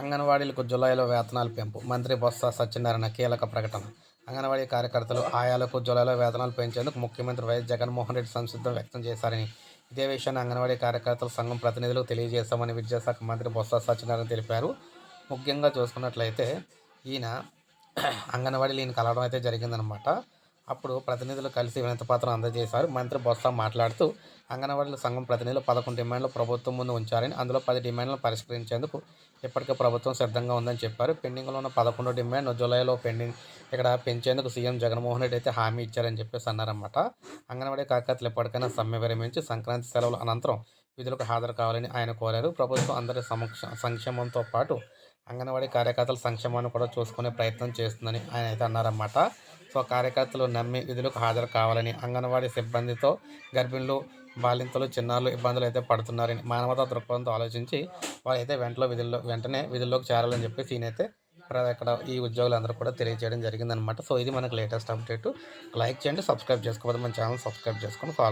అంగన్వాడీలకు జులైలో వేతనాలు పెంపు. మంత్రి బొత్స సత్యనారాయణ కీలక ప్రకటన. అంగన్వాడీ కార్యకర్తలు ఆయాలకు జులైలో వేతనాలు పెంచేందుకు ముఖ్యమంత్రి వైఎస్ జగన్మోహన్ రెడ్డి సంసిద్ధం వ్యక్తం చేశారని ఇదే విషయాన్ని అంగన్వాడీ కార్యకర్తల సంఘం ప్రతినిధులకు తెలియజేశామని విద్యాశాఖ మంత్రి బొత్స సత్యనారాయణ తెలిపారు. ముఖ్యంగా చూసుకున్నట్లయితే ఈయన అంగన్వాడీలు ఈయన కలవడం అయితే జరిగిందనమాట అప్పుడు ప్రతినిధులు కలిసి వినతిపత్రం అందజేశారు. మంత్రి బొత్స మాట్లాడుతూ అంగన్వాడీల సంఘం ప్రతినిధులు పదకొండు డిమాండ్లు ప్రభుత్వం ముందు ఉంచారని అందులో పది డిమాండ్లను పరిష్కరించేందుకు ఇప్పటికే ప్రభుత్వం సిద్ధంగా ఉందని చెప్పారు. పెండింగ్లో ఉన్న పదకొండు డిమాండ్ జూలైలో పెండింగ్ ఇక్కడ పెంచేందుకు సీఎం జగన్మోహన్ రెడ్డి అయితే హామీ ఇచ్చారని చెప్పేసి అన్నారన్నమాట. అంగన్వాడీ కార్యకర్తలు ఎప్పటికైనా సమ్మె విరమించి సంక్రాంతి సెలవుల అనంతరం విధులకు హాజరు కావాలని ఆయన కోరారు. ప్రభుత్వం అందరి సమక్ష సంక్షేమంతో పాటు అంగన్వాడీ కార్యకర్తల సంక్షేమాన్ని కూడా చూసుకునే ప్రయత్నం చేస్తుందని ఆయన అయితే అన్నారన్నమాట. కార్యకర్తలు నమ్మి విధులకు హాజరు కావాలని అంగన్వాడీ సిబ్బందితో గర్భిణులు బాలింతలు చిన్నారులు ఇబ్బందులు అయితే పడుతున్నారని మానవతా దృక్పథంతో ఆలోచించి వాళ్ళైతే వెంటలో విధుల్లో వెంటనే విధుల్లోకి చేరాలని చెప్పేసి ఈయనైతే ఇక్కడ ఇక్కడ ఈ ఉద్యోగులందరూ కూడా తెలియజేయడం జరిగిందనమాట సో ఇది మనకు లేటెస్ట్ అప్డేట్. లైక్ చేయండి సబ్స్క్రైబ్ చేసుకోవద్దు. మన ఛానల్ సబ్స్క్రైబ్ చేసుకొని ఫాలో